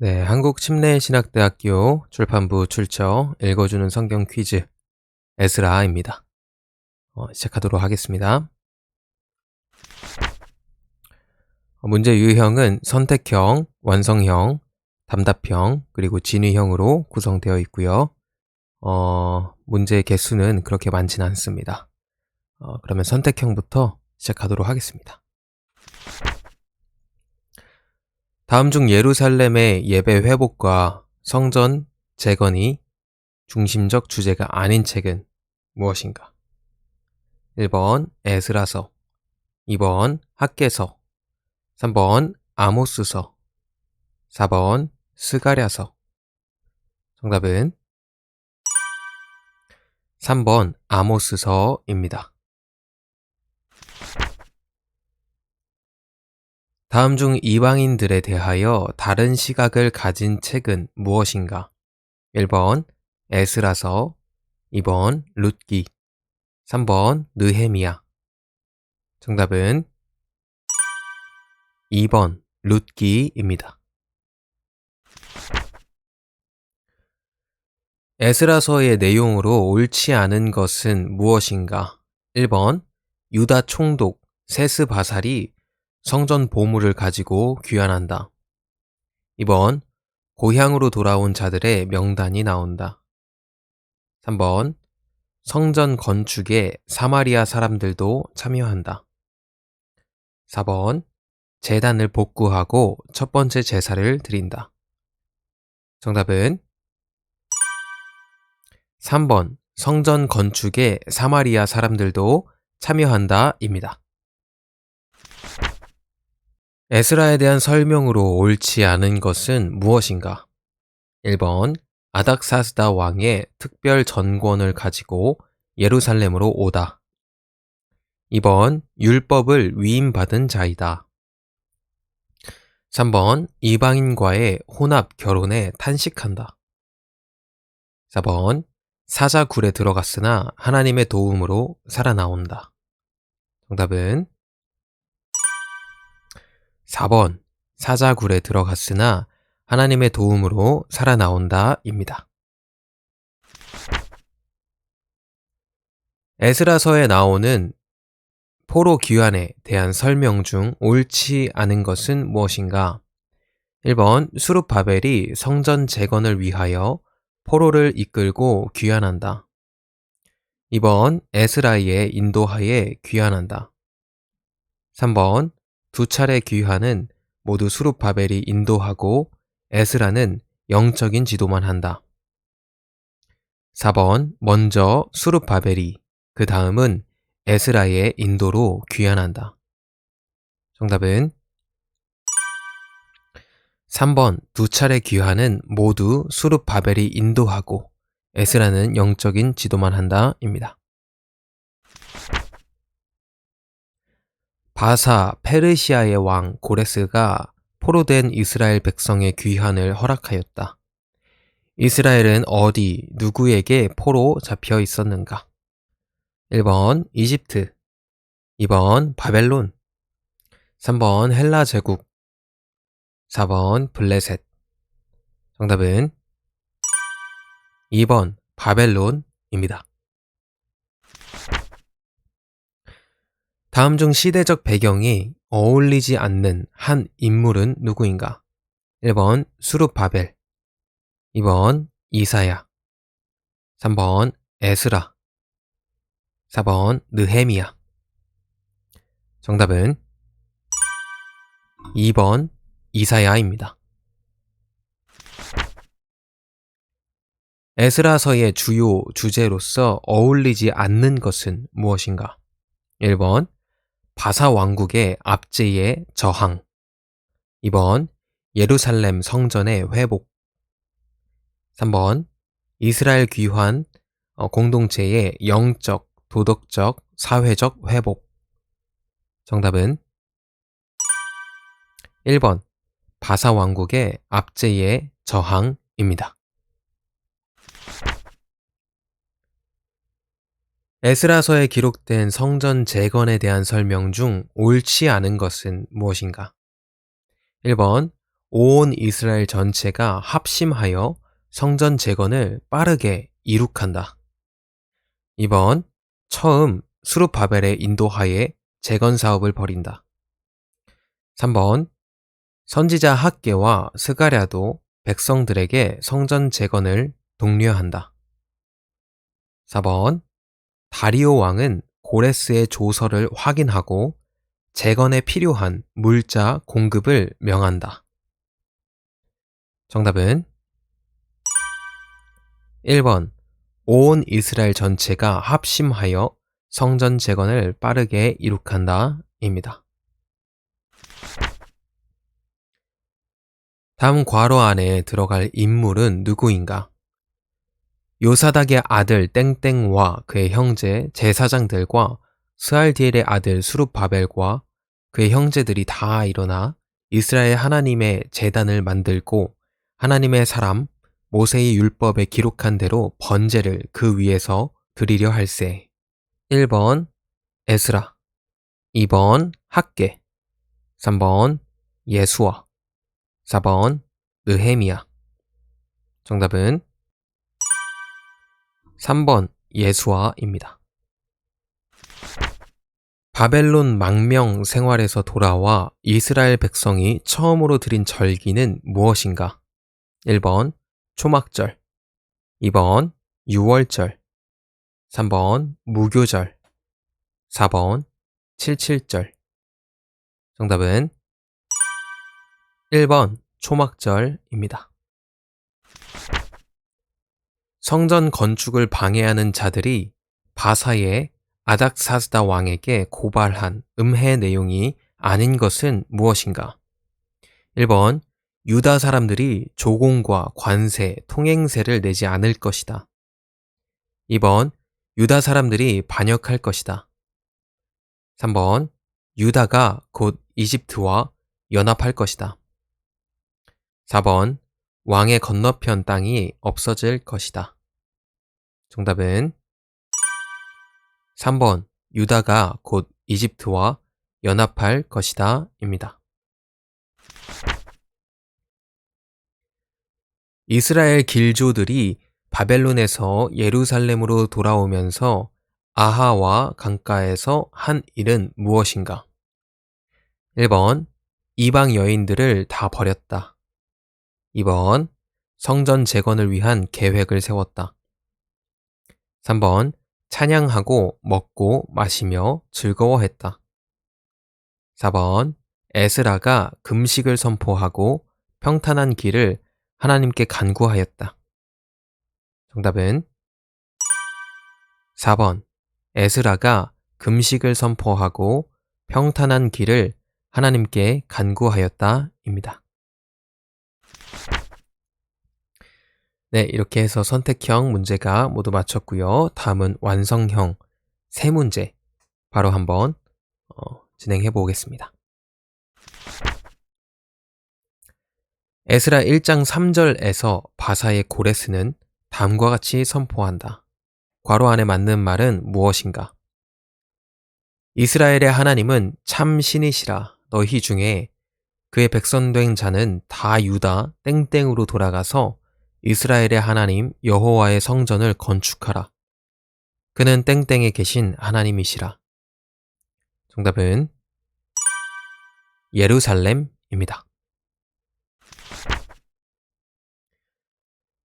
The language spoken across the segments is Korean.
네, 한국침례신학대학교 출판부 출처 읽어주는 성경 퀴즈 에스라입니다. 어, 시작하도록 하겠습니다. 어, 문제 유형은 선택형, 완성형, 담답형, 그리고 진위형으로 구성되어 있고요. 어, 문제 개수는 그렇게 많지는 않습니다. 어, 그러면 선택형부터 시작하도록 하겠습니다. 다음 중 예루살렘의 예배 회복과 성전 재건이 중심적 주제가 아닌 책은 무엇인가? 1번 에스라서 2번 학계서 3번 아모스서 4번 스가랴서 정답은 3번 아모스서입니다. 다음 중 이방인들에 대하여 다른 시각을 가진 책은 무엇인가? 1번 에스라서 2번 룻기 3번 느헤미야 정답은 2번 룻기입니다. 에스라서의 내용으로 옳지 않은 것은 무엇인가? 1번 유다 총독 세스 바살이 성전 보물을 가지고 귀환한다. 2번 고향으로 돌아온 자들의 명단이 나온다. 3번 성전 건축에 사마리아 사람들도 참여한다. 4번 재단을 복구하고 첫 번째 제사를 드린다. 정답은 3번 성전 건축에 사마리아 사람들도 참여한다 입니다. 에스라에 대한 설명으로 옳지 않은 것은 무엇인가? 1번 아닥사스다 왕의 특별 전권을 가지고 예루살렘으로 오다. 2번 율법을 위임받은 자이다. 3번 이방인과의 혼합 결혼에 탄식한다. 4번 사자굴에 들어갔으나 하나님의 도움으로 살아나온다. 정답은 4번 사자굴에 들어갔으나 하나님의 도움으로 살아나온다 입니다. 에스라서에 나오는 포로 귀환에 대한 설명 중 옳지 않은 것은 무엇인가? 1번 수룹바벨이 성전 재건을 위하여 포로를 이끌고 귀환한다. 2번 에스라이의 인도하에 귀환한다. 3번 두 차례 귀환은 모두 수룹바벨이 인도하고 에스라는 영적인 지도만 한다. 4번 먼저 수룹바벨이 그 다음은 에스라의 인도로 귀환한다. 정답은 3번 두 차례 귀환은 모두 수룹바벨이 인도하고 에스라는 영적인 지도만 한다 입니다. 바사 페르시아의 왕 고레스가 포로된 이스라엘 백성의 귀환을 허락하였다. 이스라엘은 어디 누구에게 포로 잡혀 있었는가? 1번 이집트 2번 바벨론 3번 헬라 제국 4번 블레셋 정답은 2번 바벨론입니다. 다음 중 시대적 배경이 어울리지 않는 한 인물은 누구인가? 1번 수룹바벨 2번 이사야 3번 에스라 4번 느헤미야 정답은 2번 이사야입니다. 에스라서의 주요 주제로서 어울리지 않는 것은 무엇인가? 1번 바사 왕국의 압제의 저항 2번 예루살렘 성전의 회복 3번 이스라엘 귀환 어, 공동체의 영적 도덕적, 사회적 회복. 정답은 1번 바사 왕국의 압제의 저항입니다. 에스라서에 기록된 성전 재건에 대한 설명 중 옳지 않은 것은 무엇인가? 1번 온 이스라엘 전체가 합심하여 성전 재건을 빠르게 이룩한다. 2번 처음 수룹바벨의 인도하에 재건 사업을 벌인다. 3번 선지자 학계와 스가랴도 백성들에게 성전 재건을 독려한다. 4번 다리오 왕은 고레스의 조서를 확인하고 재건에 필요한 물자 공급을 명한다. 정답은 1번 온 이스라엘 전체가 합심하여 성전 재건을 빠르게 이룩한다 입니다. 다음 괄호 안에 들어갈 인물은 누구인가? 요사닥의 아들 땡땡와 그의 형제 제사장들과 스알디엘의 아들 수룹바벨과 그의 형제들이 다 일어나 이스라엘 하나님의 재단을 만들고 하나님의 사람 모세의 율법에 기록한 대로 번제를 그 위에서 드리려 할세. 1번 에스라 2번 학계 3번 예수와 4번 느헤미야 정답은 3번 예수와입니다. 바벨론 망명 생활에서 돌아와 이스라엘 백성이 처음으로 드린 절기는 무엇인가? 1번 초막절 2번 6월절 3번 무교절 4번 77절 정답은 1번 초막절입니다. 성전 건축을 방해하는 자들이 바사의 아닥사스다 왕에게 고발한 음해 내용이 아닌 것은 무엇인가? 1번 유다 사람들이 조공과 관세, 통행세를 내지 않을 것이다. 2번 유다 사람들이 반역할 것이다. 3번 유다가 곧 이집트와 연합할 것이다. 4번 왕의 건너편 땅이 없어질 것이다. 정답은 3번 유다가 곧 이집트와 연합할 것이다 입니다. 이스라엘 길조들이 바벨론에서 예루살렘으로 돌아오면서 아하와 강가에서 한 일은 무엇인가? 1번 이방 여인들을 다 버렸다. 2번 성전 재건을 위한 계획을 세웠다. 3번 찬양하고 먹고 마시며 즐거워했다. 4번 에스라가 금식을 선포하고 평탄한 길을 하나님께 간구하였다. 정답은 4번 에스라가 금식을 선포하고 평탄한 길을 하나님께 간구하였다 입니다. 네, 이렇게 해서 선택형 문제가 모두 마쳤고요. 다음은 완성형 세 문제 바로 한번 어, 진행해 보겠습니다. 에스라 1장 3절에서 바사의 고레스는 다음과 같이 선포한다. 괄호 안에 맞는 말은 무엇인가? 이스라엘의 하나님은 참 신이시라 너희 중에 그의 백성된 자는 다 유다 땡땡으로 돌아가서 이스라엘의 하나님 여호와의 성전을 건축하라. 그는 땡땡에 계신 하나님이시라. 정답은 예루살렘입니다.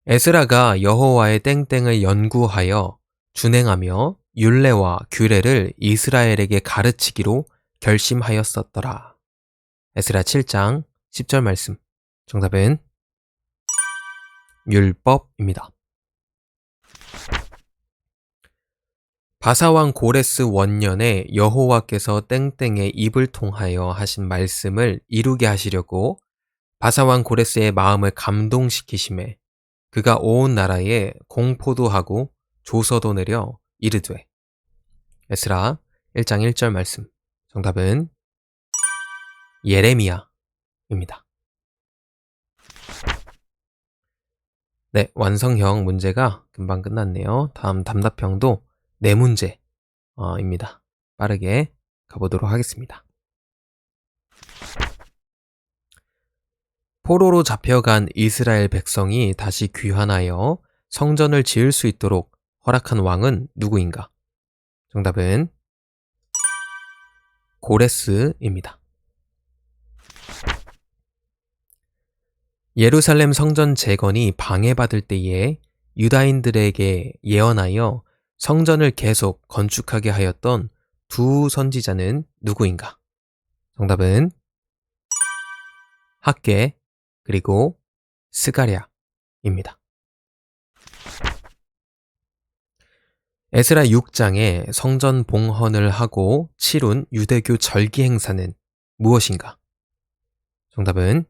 에스라가 여호와의 땡땡을 연구하여 준행하며 율례와 규례를 이스라엘에게 가르치기로 결심하였었더라. 에스라 7장 10절 말씀. 정답은 율법입니다. 바사왕 고레스 원년에 여호와께서 땡땡의 입을 통하여 하신 말씀을 이루게 하시려고 바사왕 고레스의 마음을 감동시키심에 그가 온 나라에 공포도 하고 조서도 내려 이르되 에스라 1장 1절 말씀 정답은 예레미야입니다. 네, 완성형 문제가 금방 끝났네요. 다음 답답형도 네 문제입니다. 빠르게 가보도록 하겠습니다. 포로로 잡혀간 이스라엘 백성이 다시 귀환하여 성전을 지을 수 있도록 허락한 왕은 누구인가? 정답은 고레스입니다. 예루살렘 성전 재건이 방해받을 때에 유다인들에게 예언하여 성전을 계속 건축하게 하였던 두 선지자는 누구인가? 정답은 학계 그리고 스가랴입니다. 에스라 6장에 성전 봉헌을 하고 치룬 유대교 절기 행사는 무엇인가? 정답은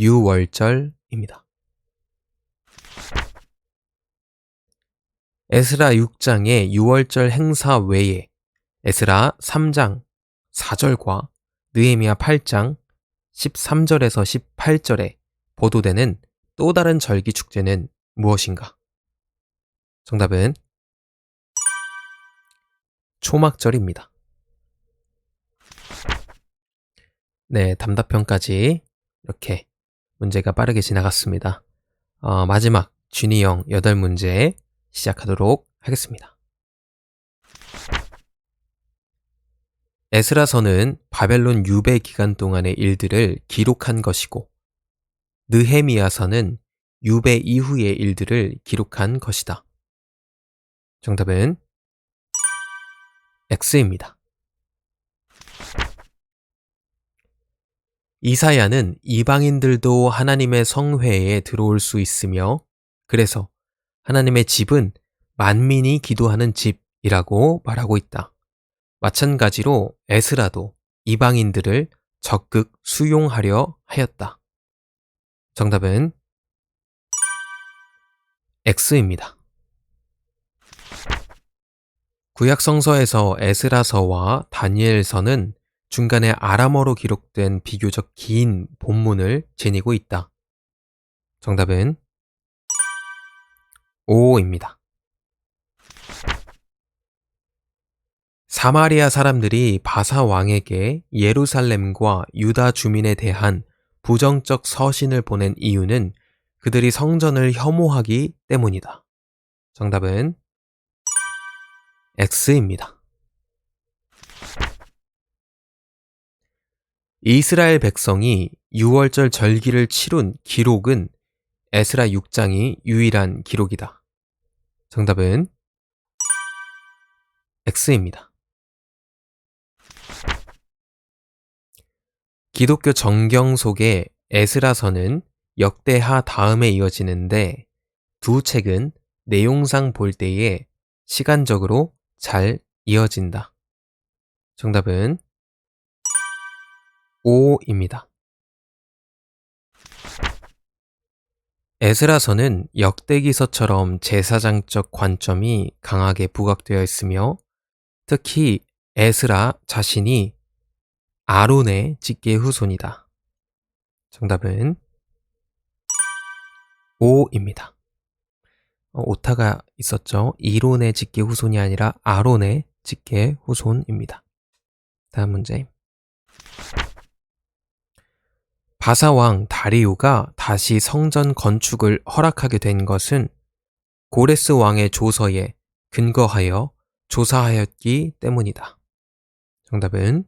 유월절입니다. 에스라 6장의 유월절 행사 외에 에스라 3장 4절과 느헤미야 8장 13절에서 18절에 보도되는 또 다른 절기 축제는 무엇인가? 정답은 초막절입니다. 네, 담답편까지 이렇게 문제가 빠르게 지나갔습니다. 어, 마지막 준이형 8문제 시작하도록 하겠습니다. 에스라서는 바벨론 유배 기간 동안의 일들을 기록한 것이고 느헤미야서는 유배 이후의 일들을 기록한 것이다. 정답은 X입니다. 이사야는 이방인들도 하나님의 성회에 들어올 수 있으며 그래서 하나님의 집은 만민이 기도하는 집이라고 말하고 있다. 마찬가지로 에스라도 이방인들을 적극 수용하려 하였다. 정답은 X입니다. 구약성서에서 에스라서와 다니엘서는 중간에 아람어로 기록된 비교적 긴 본문을 지니고 있다. 정답은 5입니다. 사마리아 사람들이 바사 왕에게 예루살렘과 유다 주민에 대한 부정적 서신을 보낸 이유는 그들이 성전을 혐오하기 때문이다. 정답은 X입니다. 이스라엘 백성이 6월절 절기를 치룬 기록은 에스라 6장이 유일한 기록이다. 정답은 X입니다. 기독교 정경 속에 에스라서는 역대하 다음에 이어지는데 두 책은 내용상 볼 때에 시간적으로 잘 이어진다. 정답은 5입니다. 에스라서는 역대기서처럼 제사장적 관점이 강하게 부각되어 있으며 특히 에스라 자신이 아론의 직계 후손이다. 정답은 5입니다. 어, 오타가 있었죠. 이론의 직계 후손이 아니라 아론의 직계 후손입니다. 다음 문제. 바사왕 다리우가 다시 성전 건축을 허락하게 된 것은 고레스 왕의 조서에 근거하여 조사하였기 때문이다. 정답은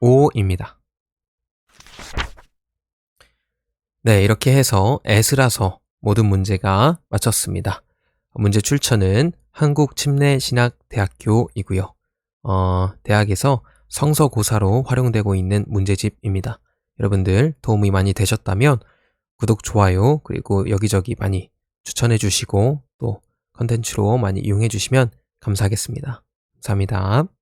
5입니다. 네, 이렇게 해서 에스라서 모든 문제가 맞췄습니다. 문제 출처는 한국침례신학대학교이고요. 어, 대학에서 성서고사로 활용되고 있는 문제집입니다. 여러분들 도움이 많이 되셨다면 구독, 좋아요, 그리고 여기저기 많이 추천해 주시고 또 컨텐츠로 많이 이용해 주시면 감사하겠습니다. 감사합니다.